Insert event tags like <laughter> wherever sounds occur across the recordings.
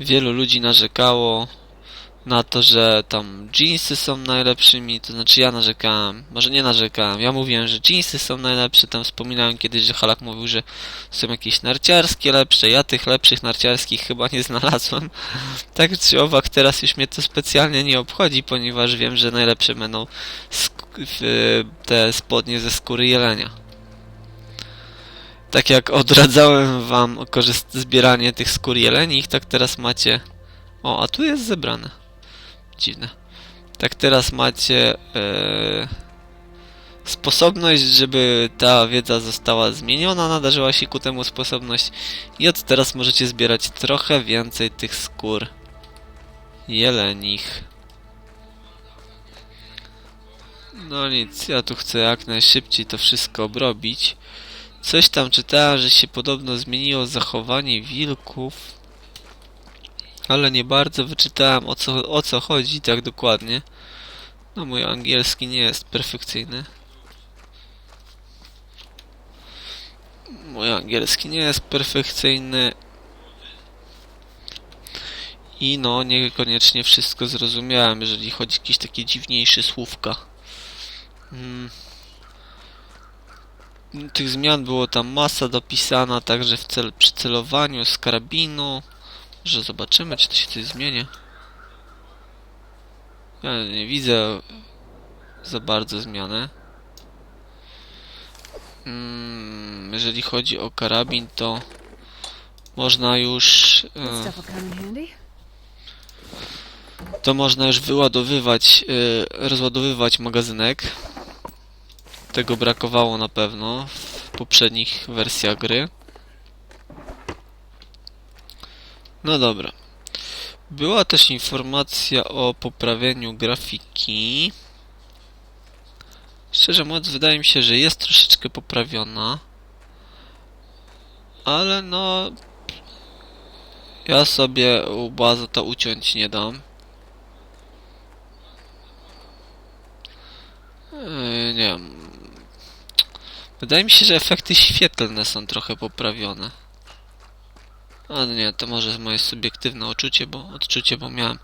wielu ludzi narzekało na to, że tam jeansy są najlepszymi, to znaczy ja narzekałem, może nie narzekałem, ja mówiłem, że jeansy są najlepsze, tam wspominałem kiedyś, że Halak mówił, że są jakieś narciarskie lepsze, ja tych lepszych narciarskich chyba nie znalazłem. <laughs> Tak czy owak, teraz już mnie to specjalnie nie obchodzi, ponieważ wiem, że najlepsze będą te spodnie ze skóry jelenia. Tak jak odradzałem wam korzyst- zbieranie tych skór jelenich, tak teraz macie... O, a tu jest zebrane. Dziwne. Tak teraz macie e, sposobność, żeby ta wiedza została zmieniona, nadarzyła się ku temu sposobność i od teraz możecie zbierać trochę więcej tych skór jelenich. No nic, ja tu chcę jak najszybciej to wszystko obrobić. Coś tam czytałem, że się podobno zmieniło zachowanie wilków. Ale nie bardzo wyczytałem o co, o co chodzi tak dokładnie. No mój angielski nie jest perfekcyjny. Mój angielski nie jest perfekcyjny. I no, niekoniecznie wszystko zrozumiałem, jeżeli chodzi o jakieś takie dziwniejsze słówka. Mm. Tych zmian było tam masa dopisana, także w cel, przy celowaniu z karabinu. Że zobaczymy, czy to się coś zmieni. Ja nie widzę za bardzo zmiany. Mm, jeżeli chodzi o karabin, to można już e, to można już wyładowywać, e, rozładowywać magazynek. Tego brakowało na pewno w poprzednich wersjach gry. No dobra. Była też informacja o poprawieniu grafiki. Szczerze mówiąc, wydaje mi się, że jest troszeczkę poprawiona. Ale no. Ja sobie łba za to uciąć nie dam. Yy, nie wiem. Wydaje mi się, że efekty świetlne są trochę poprawione. Ale nie, to może moje subiektywne odczucie, bo odczucie, bo miałem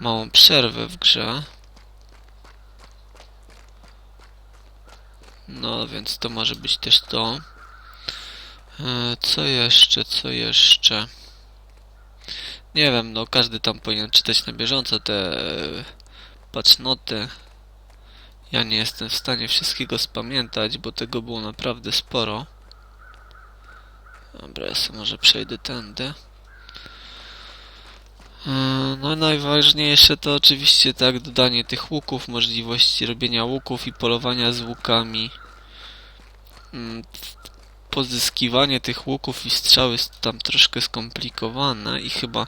małą przerwę w grze. No, więc to może być też to. E, Co jeszcze, co jeszcze? Nie wiem, no każdy tam powinien czytać na bieżąco te e, patchnoty. Ja nie jestem w stanie wszystkiego spamiętać, bo tego było naprawdę sporo. Dobra, ja sobie może przejdę tędy. Yy, No najważniejsze to oczywiście tak dodanie tych łuków, możliwości robienia łuków i polowania z łukami. Mm, Pozyskiwanie tych łuków i strzał jest tam troszkę skomplikowane i chyba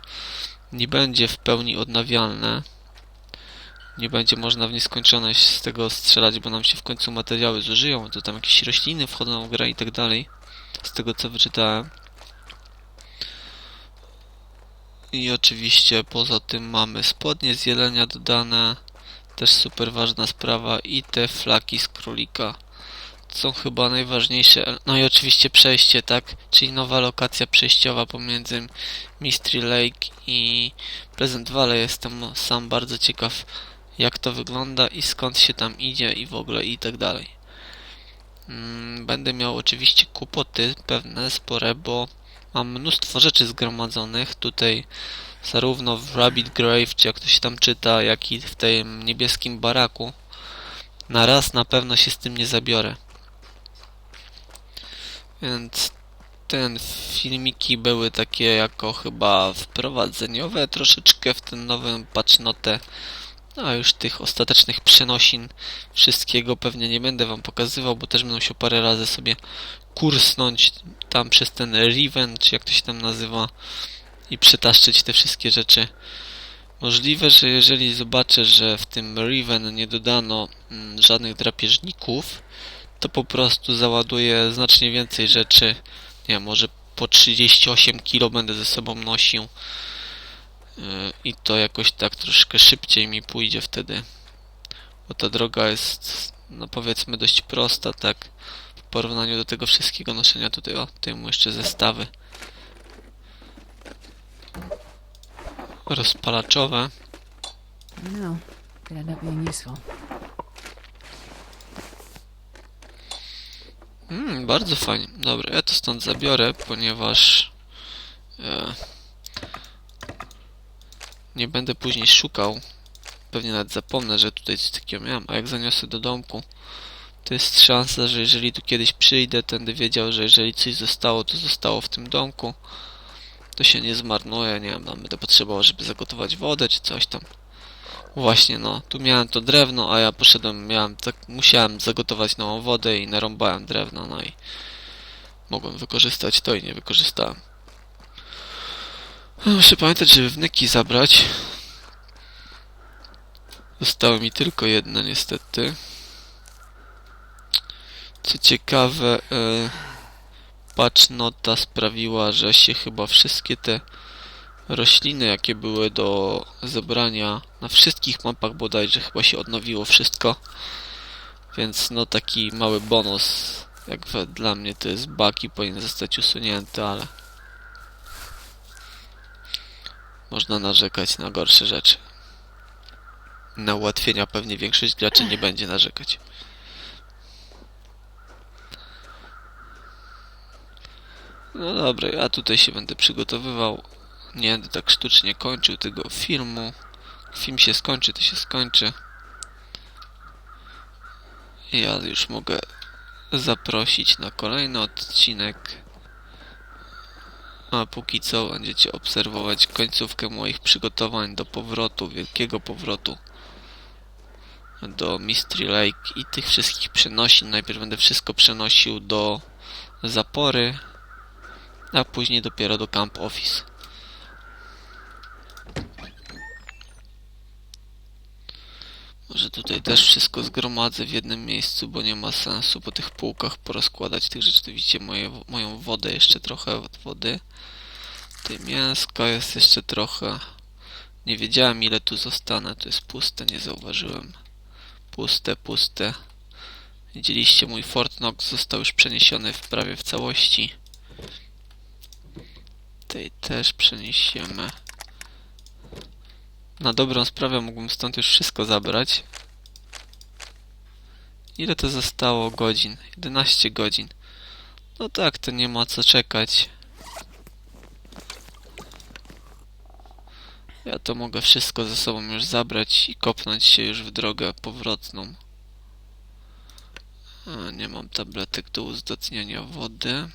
nie będzie w pełni odnawialne. Nie będzie można w nieskończoność z tego strzelać, bo nam się w końcu materiały zużyją, to tam jakieś rośliny wchodzą w grę i tak dalej z tego co wyczytałem. I oczywiście poza tym mamy spodnie z jelenia dodane, też super ważna sprawa i te flaki z królika są chyba najważniejsze. No i oczywiście przejście, tak? Czyli nowa lokacja przejściowa pomiędzy Mystery Lake i Pleasant Valley. Jestem sam bardzo ciekaw jak to wygląda i skąd się tam idzie i w ogóle i tak dalej. Mm, Będę miał oczywiście kłopoty pewne, spore, bo mam mnóstwo rzeczy zgromadzonych tutaj zarówno w Rabbit Grave, czy jak to się tam czyta, jak i w tym niebieskim baraku. Na raz na pewno się z tym nie zabiorę. Więc ten filmiki były takie jako chyba wprowadzeniowe troszeczkę w ten nowym patchnotę. A już tych ostatecznych przenosin wszystkiego pewnie nie będę wam pokazywał, bo też będę się parę razy sobie kursnąć tam przez ten Riven, czy jak to się tam nazywa i przetaszczyć te wszystkie rzeczy. Możliwe, że jeżeli zobaczę, że w tym Riven nie dodano mm, żadnych drapieżników, to po prostu załaduję znacznie więcej rzeczy. Nie wiem, może po 38 kg będę ze sobą nosił. I to jakoś tak troszkę szybciej mi pójdzie wtedy. Bo ta droga jest, no powiedzmy, dość prosta, tak? W porównaniu do tego wszystkiego noszenia tutaj, o, tutaj mu jeszcze zestawy. rozpalaczowe. No, end up being useful. Mm, bardzo fajnie. Dobra, ja to stąd zabiorę, ponieważ e, nie będę później szukał. Pewnie nawet zapomnę, że tutaj coś takiego miałem, a jak zaniosę do domku, to jest szansa, że jeżeli tu kiedyś przyjdę, będę wiedział, że jeżeli coś zostało, to zostało w tym domku. To się nie zmarnuje, nie wiem, tam będę potrzebował, żeby zagotować wodę czy coś tam. Właśnie, no, tu miałem to drewno, a ja poszedłem, miałem tak, musiałem zagotować nową wodę i narąbałem drewno, no i mogłem wykorzystać to i nie wykorzystałem. Muszę pamiętać, żeby wnyki zabrać. Zostały mi tylko jedne, niestety. Co ciekawe, e, patch nota sprawiła, że się chyba wszystkie te rośliny, jakie były do zebrania na wszystkich mapach bodajże chyba się odnowiło wszystko. Więc no taki mały bonus, jak dla mnie to jest bug i powinien zostać usunięty, ale można narzekać na gorsze rzeczy. Na ułatwienia pewnie większość graczy nie będzie narzekać. No dobra, ja tutaj się będę przygotowywał nie będę tak sztucznie kończył tego filmu. Film się skończy, to się skończy. Ja już mogę zaprosić na kolejny odcinek. A póki co będziecie obserwować końcówkę moich przygotowań do powrotu, wielkiego powrotu do Mystery Lake i tych wszystkich przenosin. Najpierw będę wszystko przenosił do zapory, a później dopiero do Camp Office. Może tutaj też wszystko zgromadzę w jednym miejscu, bo nie ma sensu po tych półkach porozkładać tych rzeczy. Widzicie moje, moją wodę, jeszcze trochę od wody. Tutaj mięska jest jeszcze trochę. Nie wiedziałem ile tu zostanę. Tu jest puste, nie zauważyłem. Puste, puste. Widzieliście, mój Fort Knox został już przeniesiony w prawie w całości. Tej też przeniesiemy. Na dobrą sprawę mógłbym stąd już wszystko zabrać. Ile to zostało godzin? 11 godzin. No tak, to nie ma co czekać. Ja to mogę wszystko ze sobą już zabrać i kopnąć się już w drogę powrotną. A, nie mam tabletek do uzdatniania wody.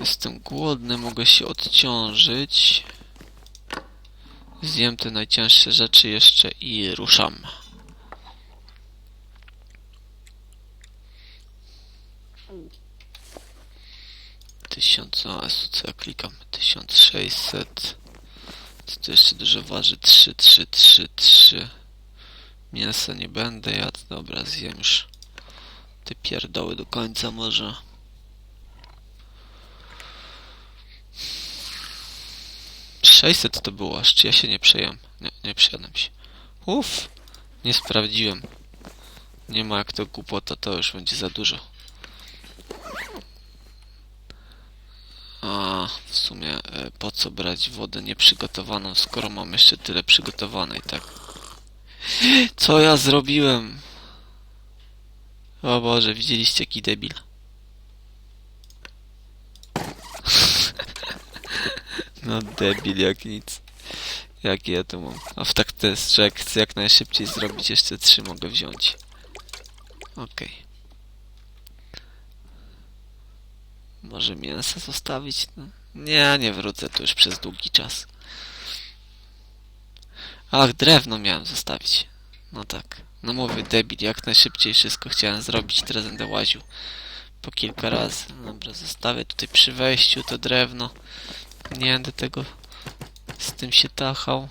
Jestem głodny, mogę się odciążyć. Zjem te najcięższe rzeczy jeszcze i ruszam. Tysiąc, o Jezu, co ja klikam? 1600. Co to jeszcze dużo waży? 3, 3, 3, 3. Mięsa nie będę jadł. Dobra, zjem już te pierdoły do końca może. Sześćset to było aż, czy ja się nie przejem? Nie, nie przejadam się. Uff, nie sprawdziłem. Nie ma jak to głupota, to już będzie za dużo. A, w sumie e, po co brać wodę nieprzygotowaną, skoro mam jeszcze tyle przygotowanej, tak? Co ja zrobiłem? O Boże, widzieliście jaki debil. No debil jak nic. Jak ja to mam? A w tak to jest, że jak chcę jak najszybciej zrobić, jeszcze trzy mogę wziąć. Okej. Może mięso zostawić? No. Nie, nie wrócę tu już przez długi czas. Ach, drewno miałem zostawić. No tak. No mówię, debil, jak najszybciej wszystko chciałem zrobić, teraz będę łaził po kilka razy. Dobra, zostawię tutaj przy wejściu to drewno. Nie będę tego z tym się tachał.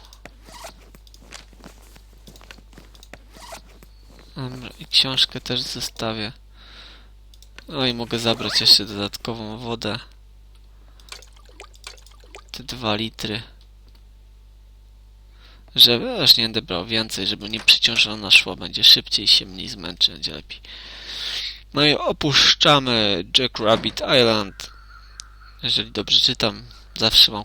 I książkę też zostawię. No i mogę zabrać jeszcze dodatkową wodę. Te dwa litry. Żeby aż nie będę brał więcej, żeby nie przeciążona szła, będzie szybciej się mniej zmęczy, będzie lepiej. No i opuszczamy Jack Rabbit Island. Jeżeli dobrze czytam, zawsze mam